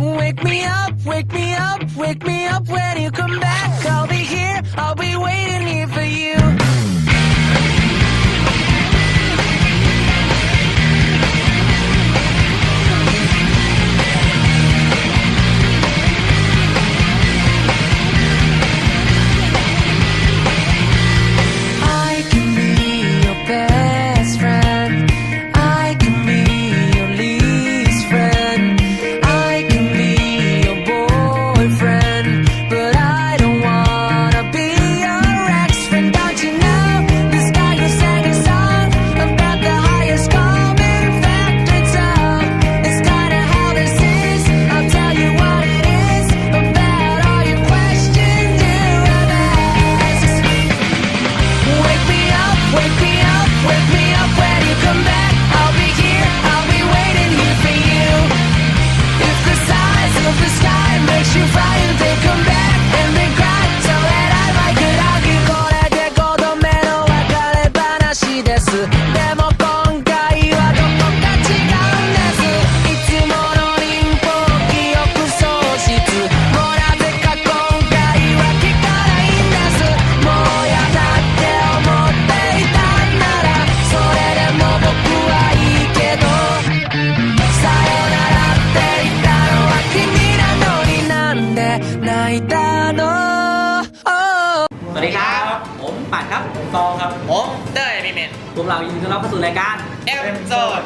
Wake me up, wake me up, wake me up when you come back. I'll be here, I'll be waiting here for you.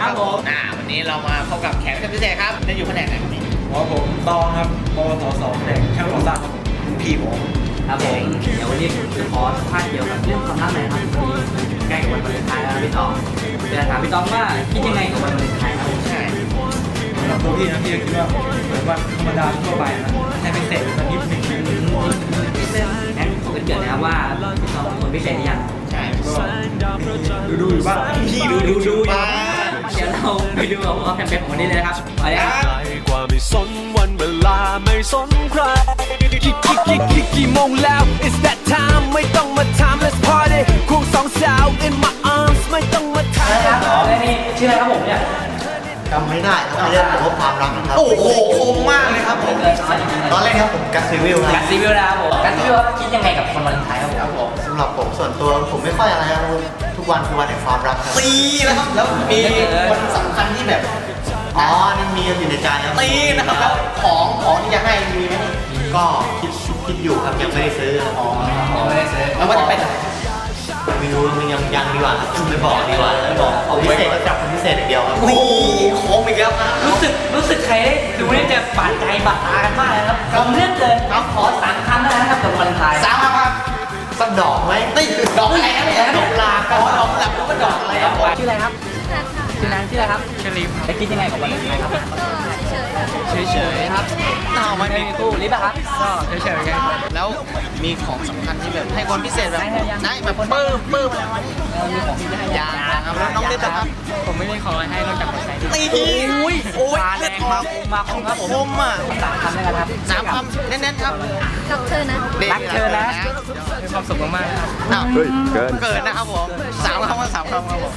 ครับผมอ่าวันนี้เรามาพบกับแขกรับเชิญพิเศษครับจะอยู่แผนกไหนครับพี่อ๋อผมตองครับปวสสองแหล่งช่างก่อสร้างครับผมพี่ผมครับผมเดี๋ยววันนี้จะขอสัมภาษณ์เกี่ยวกับเรื่องความรักหน่อยครับพอดีใกล้กับวันวาเลนไทน์แล้วนะพี่ตองจะถามพี่ตองว่าคิดยังไงกับวันวาเลนไทน์ครับใช่สำหรับตัวพี่นะพี่ก็คิดว่าเหมือนวันธรรมดาทั่วไปนะแต่พิเศษสักนิดหนึ่งงั้นขอเป็นเกิดนะครับว่าพี่ตองเป็นคนพิเศษหรือยังใช่ดูดูอยู่บ้างพี่ดูดูดูมา เดี๋ยวเราไปดูเอาแคมเปญของวันนี้เลยนะครับไปเลยครับไกลกว่าไม่สนวันเวลาไม่สนใครกี่กี่กี่กี่กี่โมงแล้ว It's that time ไม่ต้องมาถาม Let's party ควงสองสาว in my arms ไม่ต้องมาถามครับและนี่ชื่ออะไรครับผมเนี่ยจำไม่ได้ครับเรื่องของความรักนะครับโอ้โหคมมากเลยครับผมเกิดน้อยจริงๆตอนแรกครับผมกัสซิวิลคกัรันบซีวิวนะครับผมกันซีวิวคิดยังไงกับวันวาเลนไทน์ครับผมสำหรับผมส่วนตัวผมไม่ค่อยอะไรครับทุกวันคือวันแห่งความรักครับตีแล้วครับแล้วมีคนสำคัญที่แบบอ๋อนี่มีอยู่ในใจครับตีนะครับแล้วของของที่จะให้มีไหมนี่ก็คิดคิดอยู่ครับยังไม่ได้ซื้ออ๋อไม่ได้ซื้อแล้วว่าจะเป็นอะไรไม่รู้มันยังยังดีกว่าครับไม่บอกดีกว่าไม่บอกของพิเศษก็จับคนพิเศษอย่างเดียวครับนี่คมอีกแล้วครับรู้สึกรู้สึกใครได้ดูเนี่ยจะบาดใจบาดตากันมากเลยครับผมเลือกเลยครับขอสามคำแล้วนะครับกับวันไทาย สามครับครับสักดอกไหมนี่ดอกอะไรครับเนี่ยดอกลาอ๋อดอกหลับแล้วก็ดอกอะไรครับผมชื่ออะไรครับชื่อนางชื่ออะไรครับชื่อลิฟไปคิดยังไงกับวันไทายครับเฉยๆครับน่าไม่มีตู้ลิฟอะครับก็เฉยๆไงแล้วมีของสำคัญที่แบบให้คนพิเศษแบบให้ให้ยังได้แบบปื้มปื้มอะไรวะนี่มีของที่จะให้ยางนะครับแล้วน้องเล่นนะครับ ผมไม่มีของอะไรให้นอกจากหัวใจตีอุ้ยโอ้ยมาแรเลือดงอมาอกคมมาคมครับผมคมอะสามคำแล้วกันครับ สามคำเน้นๆครับรักเธอนะรักเธอนะมีความสุขมากๆครับอ้าวเกิน เกินนะครับผมสามคำว่าสามคำครับผม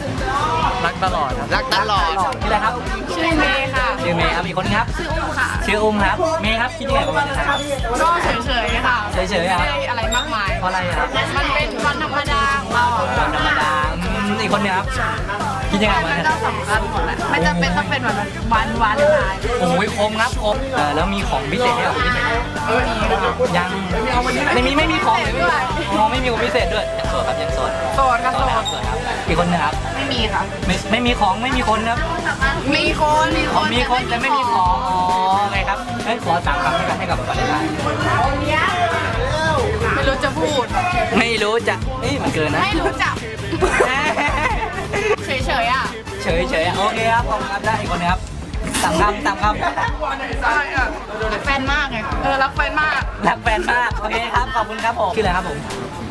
รักตลอดครับรักตลอดชื่ออะไรครับ ชื่อเมย์ค่ะ ชื่อเมย์ครับอีกคนครับ ชื่ออุ้มค่ะ ชื่ออุ้มครับ เมย์ครับคิดยังไงกับวันนี้ครับก็เฉยๆค่ะ เฉยๆครับไม่ได้อะไรมากมาย เพราะอะไรครับ มันเป็นวันธรรมดาของเราอะวันธรรมดาอืมอีกคนเนี่ยครับ คิดยังไงกับวันมันนี้ก็สำคัญหมดแหละไม่จำเป็นต้องเป็นวันวันวันเลนไทน์โอ้ยคมครับคมเออแล้วมีของพิเศษให้กับคนพิเศษไม่มีค่ะยังไม่มีไม่มีของเลยด้วยอ๋อไม่มีของพิเศษด้วยยังโสดครับยังโสดโสดค่ะโสครับดโสดครับอีกคนนะครับไม่มีค่ะ ไม่ไม่มีของไม่มีคนครับมีคนมีคอ๋อนมีคนแต่ไม่มีของอ๋อไงครับงั้นขอสามคำให้กับให้กับวันเลนไทน์ไม่รู้จะพูด ไม่รู้จะนี่มันเกินนะไม่รู้จักเฉยๆอะ เฉยเฉยๆโอเคครับขอบคุณครับได้อีกคนนะครับสามคำสามคำใช่อะรักแฟนมากไง เออ รักแฟนมากรักแฟนมากโอเคครับขอบคุณครับผมชื่ออะไรครับผม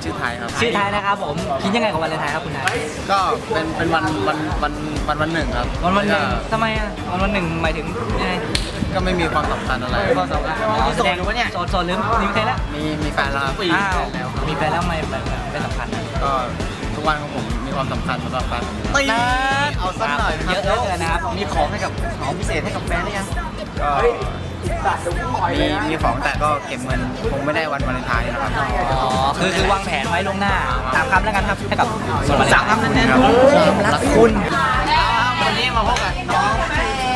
ชื่อไทยครับ ชื่อไทยนะครับผมคิดยังไงกับวันเลนไทน์ครับคุณไทยก็เป็นเป็นวันวันวันวันวันหนึ่งครับวันวันหนึ่งทำไมอะวันวันหนึ่งหมายถึงยังไงก็ไม่มีความสำคัญอะไร ก็สองคำอ๋อแสดงว่าเนี่ยโสดโสดหรือมีแฟนแล้วมีมีแฟนแล้วครับอ้าวมีแฟนแล้วทำไมแบบไม่สำคัญอะก็ทุกวันของผมมี ความสำคัญสำหรับแฟนผมนะเอาสักหน่อยเยอะเหลือเกินนะครับมีของให้กับของพิเศษให้กับแฟนหรือยังมีมีของแต่ก็เก็บเงินคงไม่ได้วันวาเลนไทน์นะครับอ๋อคือคือวางแผนไว้ล่วงหน้าสามคำแล้วกันครับให้กับสามคำนั้นๆรักคุณวันนี้มาพบกับน้อง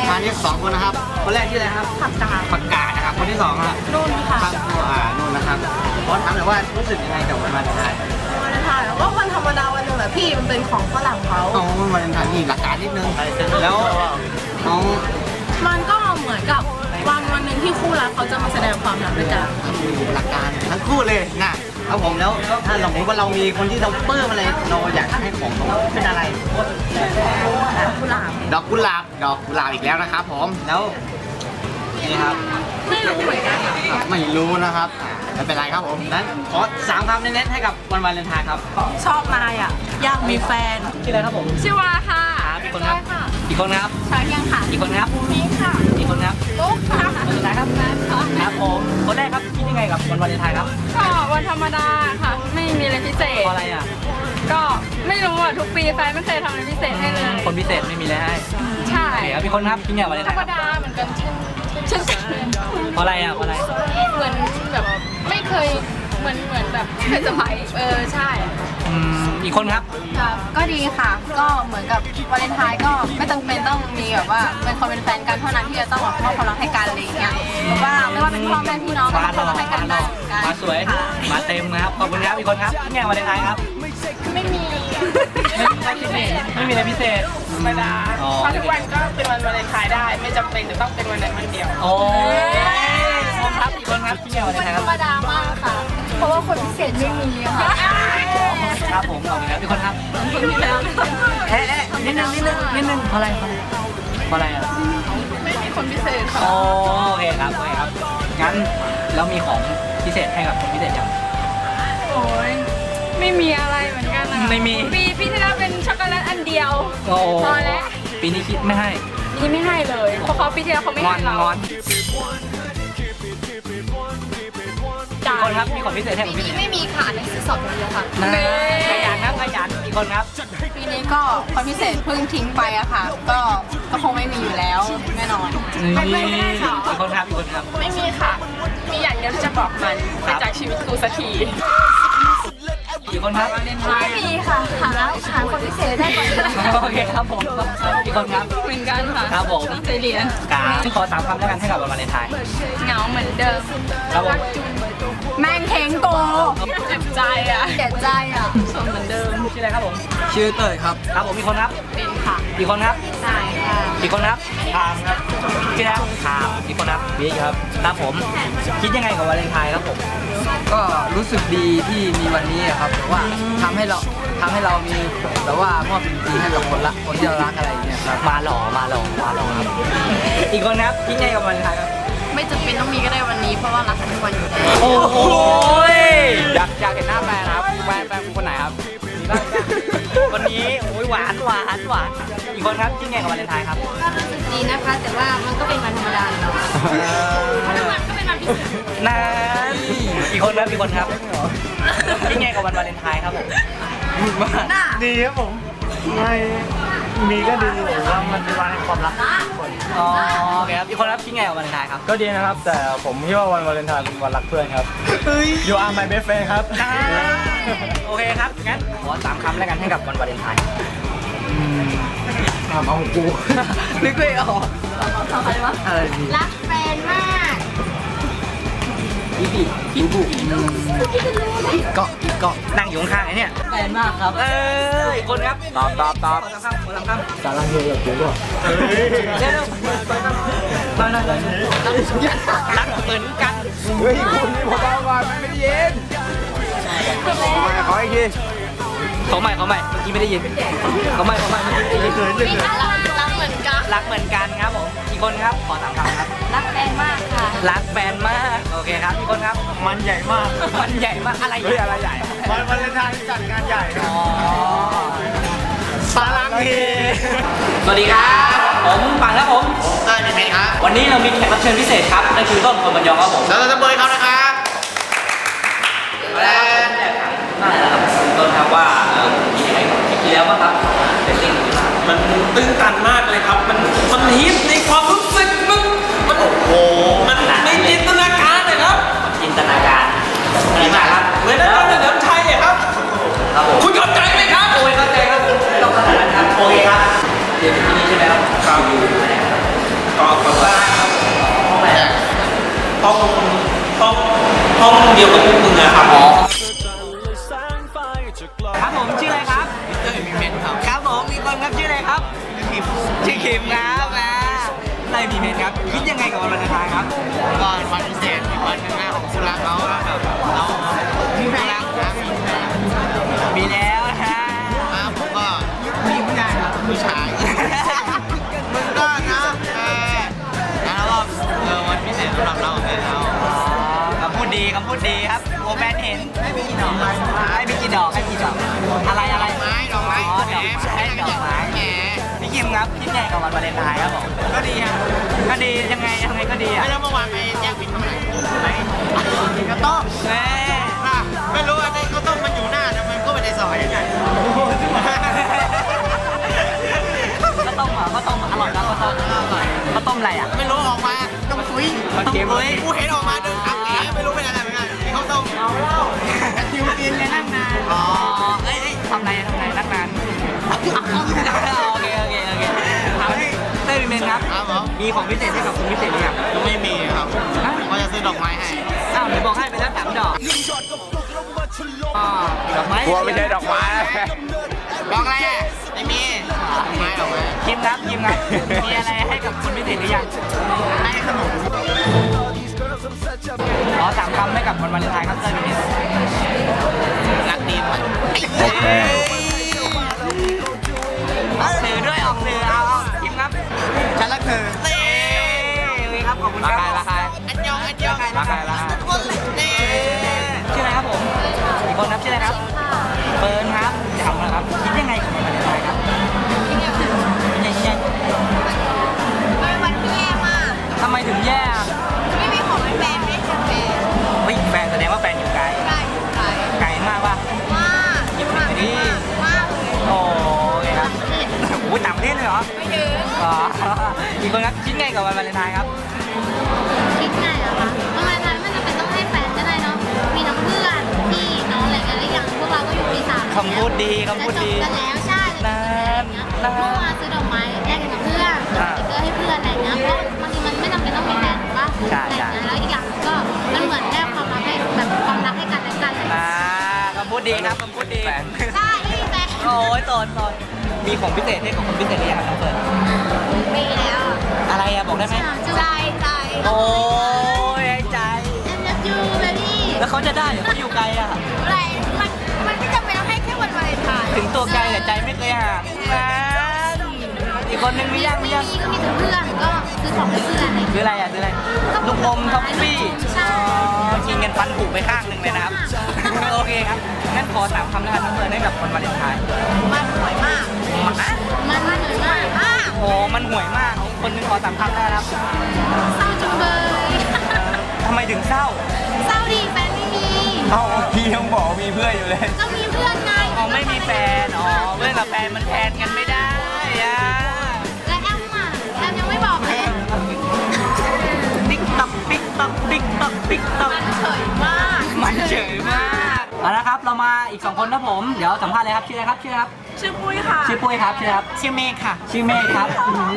มาที่สองคนนะครับคนแรกที่ออะไรครับผักกาดผักกาดนะครับคนที่สองครับนุ่นค่ะครับอ่านุ่นนะครับขอถามหน่อยว่ารู้สึกยังไงกับวันวาเลนไทน์ วันถ่ายก็วันธรรมดาวันหนึ่งแหละพี่มันเป็นของฝรั่งเขา เอาวันวาเลนไทน์นี่หลักการนิดนึงแล้วน้องมันก็เหมือนกับวันวันหนึ่งที่คู่รักเขาจะมาแสดงความรักด้วยกันอยู่หลักการทั้งคู่เลยนะครับผมแล้วถ้าสมมติว่าเรามีคนที่เราปลื้มอะไรเราอยากให้ของเขาเป็นอะไร กุหลาบดอกกุหลาบดอกกุหลาบอีกแล้วนะครับผมแล้วนี่ครับ ไม่รู้เหมือนกันอะ ไม่รู้นะครับอ่า ไม่เป็นไรครับผมนั้นขอสามคำเน้นๆให้กับวันวาเลนไทน์ครับชอบนายอะ อยากมีแฟน ชื่ออะไรครับผมชื่อว่าค่ะครับอีกคนครับค่ะอีกคนครับชาเกียงค่ะอีกคนครับนี่ค่ะอีกคนครับลูกค่ะคนสุดท้ายครับครับผมคนแรกครับคิดยังไงกับวันวาเลนไทน์ครับก็วันธรรมดาค่ะ ไม่มีอะไรพิเศเพษราะอะไรอะก็ไม่รู้อะทุกปีแฟนไม่เคยทำอะไรพิเศษให้เลยคนพิเศษไม่มีเลยให้ใช่โอเคครับอีกคนครับคิดยังไงกับวาเลนธไทรน์รคมรับดาเหมือนกันเช่ นเช่นกันเพราะอะไรอะเพราะอะไร เหมือนแบบไม่เคยเหมือนเหมือนแบบเคยสมัยเออใช่อืม อีกคนครับก็ดีค่ะ ก็เหมือนกับวาเลนไทน์ก็ไม่จำเป็นต้องมีแบบว่าเป็นคนเป็นแฟนกันเท่านั้นที่จะต้องแบบมอบความรักให้กันอะไรอย่างเงี้ยหรือว่าไม่ว่าเป็นพ่อแม่พี่น้องก็มมาอบความรักให้กันได้เหมือนกันมาสวย ค่ะมาเต็มนะครับ ขอบคุณครับ อีกคนครับคิดยังไงกับวาเลนไทน์ครับ ไม่มีไม่ไม่มีอะไรพิเศษธรรมดาอ๋อเพราะทุกวันก็ ไทน์ได้ไม่จำเป็นจะต้องเป็นวันนั้นวันเดียว โอ้ยผมครับอีกคนครับคิดยังไงกับวาเลนไทน์ครับธรรมดามากค่ะ เพราะว่าคนพิเศษไม่มีค่ะครับผมขอบคุณครับอีกคนครับคนที่แล้วเอ๊ะเอ๊ะนิดนึงนิดนึงนิดนึงเพราะอะไรเพราะอะไรอะ ไม่มีคนพิเศษค่ะโอโอเคครับโอเคครับ งั้นแล้วมีของพิเศษให้กับคนพิเศษยังโอ้ยไม่มีอะไรเหมือนกันอะไม่มี ปีปีที่แล้วเป็นช็อกโกแลตอันเดียว โอ้พอแล้ว ปีนี้คิดไม่ให้ นี่ไม่ให้เลยเพราะเขาปีที่แล้วเขาไม่งอให้นเรางอนจ่าคนยครับมีของพิเศษให้กับพิเศษไม่มีค่ะหนังสือสอบอย่างเดียวค่ะ นะขยันครับขยันอีกคนครับปีนี้ก็ความพิเศษเพิ่งทิ้งไปอะค่ะ ก็ก็คงไม่มีอยู่แล้วแน่นอน นี่อีกคนครับอีกคนครับ ไม่มีค่ะ มีอย่างเดียวที่จะบอกมันครัไปบจากชีวิตกูสักทีอีก คนครับไม่มีค่ะหาหาคนพิเศษได้ก่อนโอเคครับผมอีกคนครับเหมือนกันค่ะครับผมตั้งใจเรียนกาขอสามคำแล้วกันให้กับวันวาเลนไทน์เหงาเหมือนเดิมครับผมแม่งเทงโกเจ็บ ใจอะเสียใจอะสมเหมือนเดิมชื่ออะไรครับผม ชื่อเตยครับ ครับผมอีกคนครับเป็นค่ะอีกคนครับใช่ค่ะอีกคนครับทามครับชื่ออะไรทามอีกคนครับบิ๊กครับครับผม คิดยังไงกับวาเลนไทน์ครับผม ก็รู้สึกดีที่มีวันนี้อะครับแต่ว่าทำให้เราทำให้เรามีแบบว่ามอบสิ่งดีให้กับคนละคนที่เรารักอะไรอย่างเงี้ยครับ มาหล่อมาหล่อมาหล่อครับ อีกคนครับคิดยังไงกับวาเลนไทน์ครับ ไม่จำเป็นต้องมีก็ได้วันนี้เพราะว่ารักกันทุกวันอยู่แล้วโอ้โหอยากอยากเห็นหน้าแฟนครับแฟนแฟนคุณคนไหนครับวันนี้โอ้ยหวานหวานหวานอีกคนครับคิดยังไงกับวาเลนไทน์ครับก็รู้สึกดีนะคะ แต่ว่ามันก็เป็นวันธรรมดาเนาะทุกวันก็เป็นวันพิเศษนั่นอีกคนครับอีกคนครับคิดยังไงกับวันวาเลนไทน์ครับผมดีครับผมไม่ มีก็ดีผมว่ามันเป็นวันแห่งความรักอ๋อโอเคครับอีกคนครับคิดยังไงกับวาเลนไทน์ครับ ก็ดีนะครับ แต่ผมคิดว่าวันวาเลนไทน์เป็นวันรักเพื่อนครับ You are my best friend ครับ โอเคครับ งั้นขอสามคำแล้วกันให้กับวันวาเลนไทน์ถามเอาของกู นึกไม่ออกอะไรดีรักแฟนมาก อีบีอีบุอีเกาะอีเกาะนั่งอยู่ข้างๆไอ้เนี่ยแฟนมากครับ เอออีกคนครับตอบตอบตอบขอสามคำขอสามคำสารังเฮกับกูก็เร็วๆมาเลยรักเหมือนกันเฮ้ยคุณนี่ผมเอาก่อนมันไม่ได้ยินขออีกทีเขาใหม่เขาใหม่เมื่อกี้ไม่ได้ยินเขาใหม่เขาใหม่เมื่อกี้ไม่ได้ยินรักรักเหมือนกัน รักเหมือนกันครับผมอีกคนครับขอสามคำครับ รักแฟนมากค่ะ รักแฟนมากโอเคครับอีกคนครับ มันใหญ่มากมันใหญ่มากอะไรเฮ้ยอะไรใหญ่วันวาเลนไทน์จัดงานใหญ่ครับอ๋อสารังเฮสวัสดีครับผมปังครับผมเต้ยเป็นไงครับ วันนี้เรามีแขกรับเชิญพิเศษครับนั่นคือต้นคนบันยองครับผมเราจะเบยเขานะครับแล้วน่าจะครับต้นครับว่าเอ่อมีอะไรคิดแล้วบ้างครับเร ตื้นตันมากเลยครับ มันมันฮิตในความรู้สึกมันมันโอ้โหมันในจินตนาการเลยครับจินตนาการดีมากครับเหมือนนั้นเลยน้ำชับครับผมคุณเข้าใจไหมครับโอ้ยเข้าใจครับไม่ต้องขนาดนั้นครับโอเคครับเดี๋ยวที่นี่ใช่ไหมครับครับต่อไปว่าห้องไหนห้องห้องห้องเดียวกับพวกมึงอะครับำหรับเราแฟนเราอ๋อคำพูดดีคำพูดดีครับโอแฟนเห็นให้มีกี่ดอกให้มีกี่ดอกให้กี่ดอกอะไรอะไรไม้ดอกไม้อ๋อดอกไม้ดอกไม้แหมพี่คิมครับคิดยังไงกับวันวาเลนไทน์ครับผมก็ดีครับก็ดียังไงยังไงก็ดีอะไม่รู้เมื่อวานไปแจ้งผิดเท่าไหร่ไหนกินข้าวต้มแม่อะไม่รู้อันนี้ข้าวต้มมันอยู่หน้านะมันก็ไม่ได้ซอยยังไงก็ต้มเหรอก็ต้มอร่อยนะก็ต้มก็ต้มอะไรอะ ไม่รู้ออกมา ต้มคุยต้มปุ้ยกูเห็นออกมาเดินอักแหไม่รู้เป็นอะไรเหมือนกันมีข้าวต้มเอาเหล้าคิวกินเลยนั่งนานอ๋อเอ้ยเอ้ยทำไรทำไรนักนานโอเคโอเคโอเคถามให้เต้ยเมนครับ ครับผมมีของพิเศษให้กับคุณพิเศษหรือยังยังไม่มีครับว่าจะซื้อดอกไม้ให้ อ้าวเดี๋ยวบอกให้ไปแล้วสามดอกอ๋อดอกไม้กลัวไม่ใช่ดอกไม้ ดอกอะไรอะไม่มีดอกไม้ดอกไม้คิมครับคิมครับ มีอะไรให้กับคุณพิเศษหรือยังให้ขนมอ๋อสามคำให้กับวันวาเลนไทน์ครับเต้ยเมนรักดีมโอเค ฉันรักเต้โอเครับขอบคุณครับราคาอันยองอันยองราคาราคาเน่ชื่ออะไรครับผมอีกคนครับชื่ออะไรครับเปิร์นครับจำนะครับคิดยังไงกับมันวาเลนไทน์ครับ คำพูดดีแล้วคำพูดจบดีกันแล้วใช่นานเมื่อวานซื้อดอกไม้แลกกันกับเพื่อนสติกเกอร์ให้เพื่อนอะไรเงี้ยเพราะบางทีมันไม่จำเป็นต้องมีแฟนถูกปะใช่อะไรใช่เงี้ยแล้วอีกอย่างก็มันเหมือนแลกความรักให้แบบความรักให้กันและกันอะไรเงี้ยอ่าคำพูดดีครับคำพูดดี ใช่ไม่มีแฟนโอ้ยตอนตอนมีของพิเศษให้กับคนพิเศษหรือยังครับน้องเฟิร์นมีแล้ว อะไรอะบอกได้ไหมใจใจโอ้ยไอ้ใจเอ็นดับยูเบบี้แล้วเขาจะได้เหรือเขาอยู่ไกลอะอะไรมั ถึงตัวไกลแต่ใจไม่เคยห่างนั้นอีกคนนึงมียังมีไม่ยังมีก็มีแต่เพื่อนก็ซื้อของให้เพื่อนอะไรซื้ออะไรอะซื้ออะไรลูกอมท็อฟฟี่ใช่อ๋อกินเงินฟันผุไปข้างหนึ่งเลยนะครับ โอเคครับงั้นขอสามคำแล้วกันน้องเฟิร์นให้กับคนวาเลนไทน์มันสวยมากหมามันมันสวยมากมากโอ้มันห่วยมากคนหนึงขอสามคำแล้วนะครับเศร้าจังเลยทำไมถึงเศร้า เศร้าดิแฟนไม่มีเอ้าพี่ยังบอกมีเพื่อนอยู่เลยก็มีเพื่อนไง อ๋อไม่มีแฟน อ๋อเพื่อนกับแฟนมันแทนกันไม่ได้อะและแอมอะแอมยังไม่บอกเลยติ๊กต๊อกติ๊กต๊อกติ๊กต๊อกติ๊กต๊อกมันเฉยมากมันเฉยมากเอาละครับ เรามาอีกสองคนนะผม เดี๋ยวสัมภาษณ์เลยครับชื่ออะไรครับชื่ออะไรครับ ชื่อปุ้ยค่ะ ชื่อปุ้ยครับชื่ออะไรครับ ชื่อเมฆค่ะ ชื่อเมฆครับ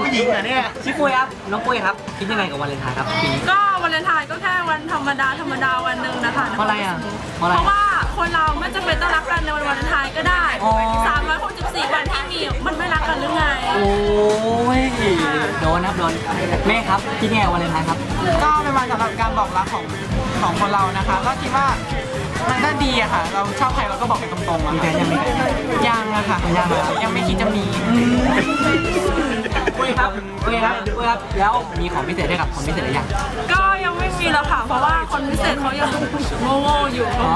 ผู้หญิงเหรอเนี่ย ชื่อปุ้ยครับ น้องปุ้ยครับ คิดยังไงกับวันเลนไทน์ครับปีนี้ก็วันเลนไทน์ก็แค่วันธรรมดาธรรมดาวันหนึ่งนะคะเพราะอะไรอะเพราะอะไรเพราะว่า คนเราไม่จำเป็นต้องรักกันในวันวาเลนไทน์ก็ได้อ๋อ364วันที่มีมันไม่รักกันหรือไง โอ้ยโดนครับโดนเมฆครับคิดยังไงกับวันเลนไทน์ครับ ก็เป็นวันสำหรับการบอกรักของของคนเรานะคะ ก็คิดว่ามันก็ดีอะค่ะ เราชอบใครเราก็บอกไปตรงๆอะมีแฟนยังมีแฟนยังอะค่ะยังเหรอยังไม่คิดจะมี ปุ้ยครับปุ้ยครับปุ้ยครับ แล้วมีของพิเศษให้กับคนพิเศษหรือยัง ก็ยังไม่มีแล้วค่ะ เพราะว่าคนพิเศษเขายังโง่ๆอยู่ อ๋อ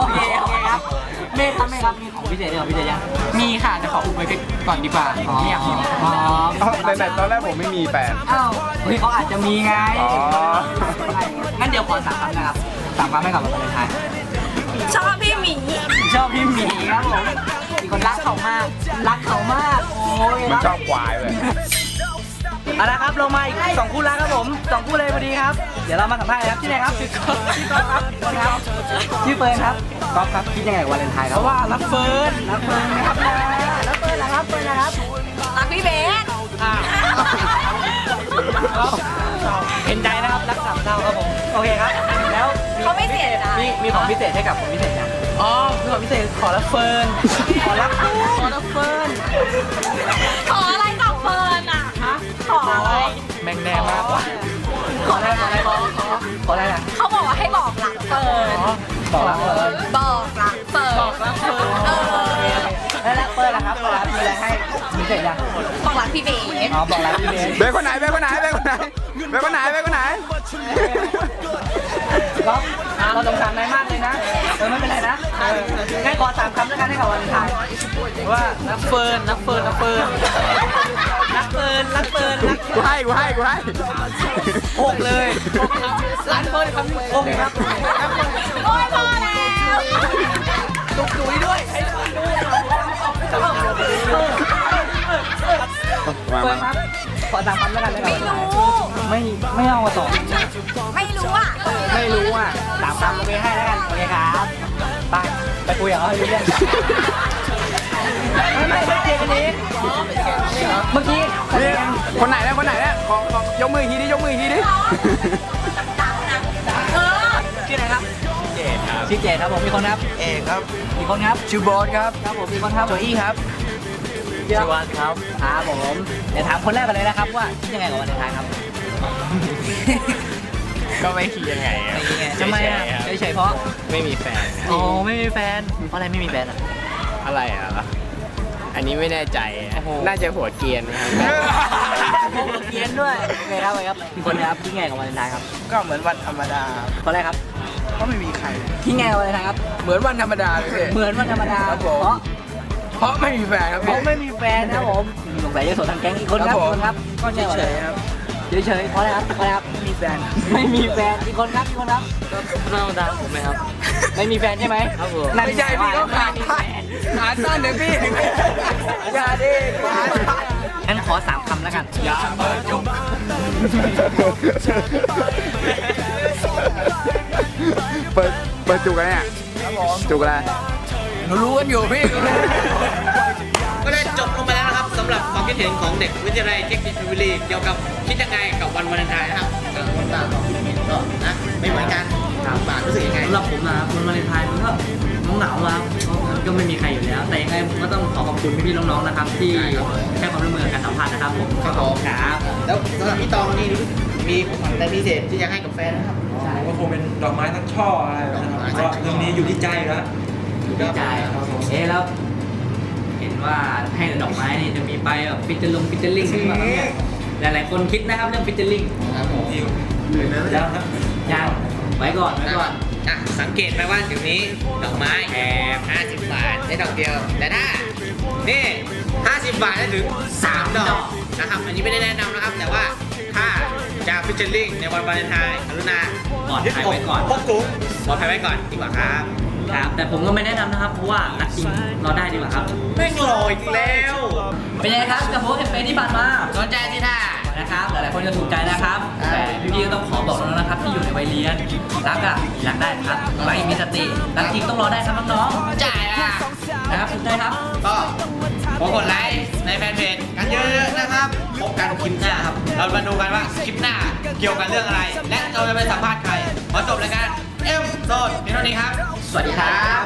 โอเคโอเคครับเมฆครับเมฆครับ มีของพิเศษให้กับพิเศษยัง มีค่ะแต่ขออุบไว้ก่อนดีกว่าไม่อยากบอกอ๋อเอ้าแต่ตอนแรกผมไม่มีแฟน อ้าวเฮ้ยเขาอาจจะมีไงอ๋อ งั้นเดี๋ยวขอสามคำนะครับสามคำให้กับวันวาเลนไทน์ ชอบพี่หมีชอบพี่หมีครับผมมีคนรักเขามาก รักเขามาก โอ้ยมันชรัอกบควายเลยเอาละครับเรามาอีกสองคู่รักครับผมสองคู่เลยพอดีครับ เดี๋ยวเรามาสัมภาษณ์เลยครับชื่ออะไรครับชื่อกอล์ฟชื่อกอล์ฟครับกอล์ฟครับชื่อเฟิร์นครับกอล์ฟครับคิดยังไงกับวาเลนไทน์ครับว่ารักเฟิร์นรักเฟิร์นนะครับนะรักเฟิร์นนะครับเฟิร์นนะครับรักพี่เบสอ่าเห็นใจนะครับรักสามเศร้าครับผมโอเคครับแล้ว เขาไม่เสียใจ มีมีของพิเศษให้กับคนพิเศษยังอ๋อมีความพิเศษขอรับเฟิร์น ขอรับขอรับเฟิร์น ขออะไรจากเฟิร์นอะขออะไรแมงแดงมากกว่า ขออะไรขออะไรขอขอขออะไรอะเขาบอกว่าให้บอกหลักเฟิร์นบอกรักเฟิร์นบอกหลักเฟิร์นบอกรักเฟิร์นเออ แล้วรักเฟิร์นล่ะครับเฟิร์นมีอะไรให้พิเศษยังบอกหลักพี่เบสอ๋อบอกรักพี่เบสเบคคนไหนเบคคนไหนเบคคนไหนเบคคนไหนเบคคนไหนก็เราสงสารนายมากเลยนะเออไม่เป็นไรนะเอองั้นขอสามคำแล้วกันให้กับวันไทายว่ารักเฟิร์นรักเฟิร์นรักเฟิร์นรักเฟิร์นรักเฟิร์นรักกูให้กูให้กูให้หกเลยรักเฟิร์นครับโอเคครับโอ้ยพอแล้ว ตุกตุยด้วยให้ทุกคนดูมาเฟิร์มาครับขอสามคำแล้วกันให้กับไม่วันไทายรู้ไม่ไม่เอาสอไม่รู้อะไม่รู้อะสามคำโอเคให้แล้วกันโอเคครับไปไปคุยกับเขาให้รู้เรื่องไม่ไม่ไม่เคลียร์กันเองเมื่อกี้คะแนนี่นคนไหนนะคนไหนนะขอขอยกมืออีกทีดิยกมืออีกทีดิ ชื่อเจดครับผมมีคนครับเอกครับมีคนครับชื่อบอสครับครับผมมีคนครับโจอี้ครับชื่อวันครับครับผมเดี๋ยวถามคนแรกกันเลยนะครับว่าคิดยังไงกับวันเลนไทน์ครับก็ไม่คิดยังไงอะทำไมอะเฉยๆเพราะไม่มีแฟนอ๋อไม่มีแฟนเพราะอะไรไม่มีแฟนอะ อะไรอะ อันนี้ไม่แน่ใจอะโอ้โหน่าจะหัวเกรียนนะครับเกียนด้วยโอเคครับโอเคครับมีคนนะครับคิดยังไงกับวันเลนไทน์ครับก็เหมือนวันธรรมดาคนแรกครับก็ไม่มีใคร คิดยังไงกับวันเลนไทน์ครับ เหมือนวันธรรมดาเลยพี่ เหมือนวันธรรมดาครับผม เพราะเพราะไม่มีแฟนครับเขาพี่ไม่มีแฟนนะครับผมสงสัยจะโสดทางแก๊งอีกคนครับครับอีผมกคนครับก็เฉยๆครับเฉยๆเพราะอะไรครับเพราะอะไรครับมีแฟน ไม่มีแฟนอีกคนครับอีกคนครับธรรมดาผมไหมครับ ไม่มีแฟนใช่ไหมครับผมนั่นไม่ใช่พี่ก็ขาดไม่มีขาแฟดนขาดสั้นเลยพี่อย่าดิงั้นขอสามคำแล้วกันอย่าเปิดเปิดจุกอะไรเนี่ยจุกอะไรรู้กันอยู่พี่ก็ได้จบลงไปแล้วนะครับสำหรับความคิดเห็นของเด็กวิทยาลัยเทคนิคพิวรีเกี่ยวกับคิดยังไงกับวันวาเลนไทน์นะครับต่างคนต่างความคิดเห็นก็นะไม่เหมือนกัน ถามบาทรู้สึกยังไงสำหรับผมนะครับวันวาเลนไทน์มันก็เหงาๆครับเพราะมันก็ไม่มีใครอยู่แล้ว แต่ยังไงผมก็ต้องขอขอบคุณพี่ๆน้องๆนะครับ ที่ให้ความร่วมมือกับการสัมภาษณ์นะครับผมครับผมครับแล้วสำหรับพี่ตองนี่มีของขวัญอะไรพิเศษที่จะให้กับแฟนนะครับก็คงเป็นดอกไม้ทั้งช่ออะไรแบบนั้นครับก็เรื่องนี้อยู่ที่ใจแล้วดีใจครับผมเอ๊ะแล้วเห็นว่าให้ดอกไม้นี่จะมีไปแบบฟิชเชอร์ลงฟิชเชอร์ลิงหรือเปล่าครับเนี่ยหลายๆคนคิดนะครับเรื่องฟิชเชอร์ลิงครับผมที่ยังครับยัง ไว้ก่อนไว้ก่อน อะสังเกตไหมว่าเดี๋ยวนี้ดอกไม้แพง50 บาทได้ดอกเดียว แต่ถ้า นี่ 50 บาทได้ถึง 3 ดอกนะครับ อันนี้ไม่ได้แนะนำนะครับ แต่ว่าถ้าจะฟิชเชอร์ลิงในวันวาเลนไทน์กรุณาปลอดภัยไว้ก่อน พกถุงปลอดภัยไว้ก่อนดีกว่าครับครับ แต่ผมก็ไม่แนะนำนะครับ เพราะว่ารักจริงรอได้ดีกว่าครับ แม่งหล่ออีกแล้ว เป็นยังไงครับกับโพสเทมเปที่ผ่านมาสนใจสิท่า นะครับ หลายๆคนจะถูกใจนะครับ แต่พี่ๆก็ต้องขอบอกน้องๆนะครับ ที่อยู่ในวัยเรียน รักอะรักได้ครับรักมีสติ รักจริงต้องรอได้ครับน้องจ่ายอะๆนะครับถูกใจครับ ก็ขอกดไลค์ในแฟนเพจกันเยอะๆนะครับ พบกันคลิปหน้าครับ เรามาดูกันว่าคลิปหน้าเกี่ยวกับเรื่องอะไร และเราจะไปสัมภาษณ์ใครพอจบรายการเอ็มโซนเพียงเท่านี้ครับ สวัสดีครับ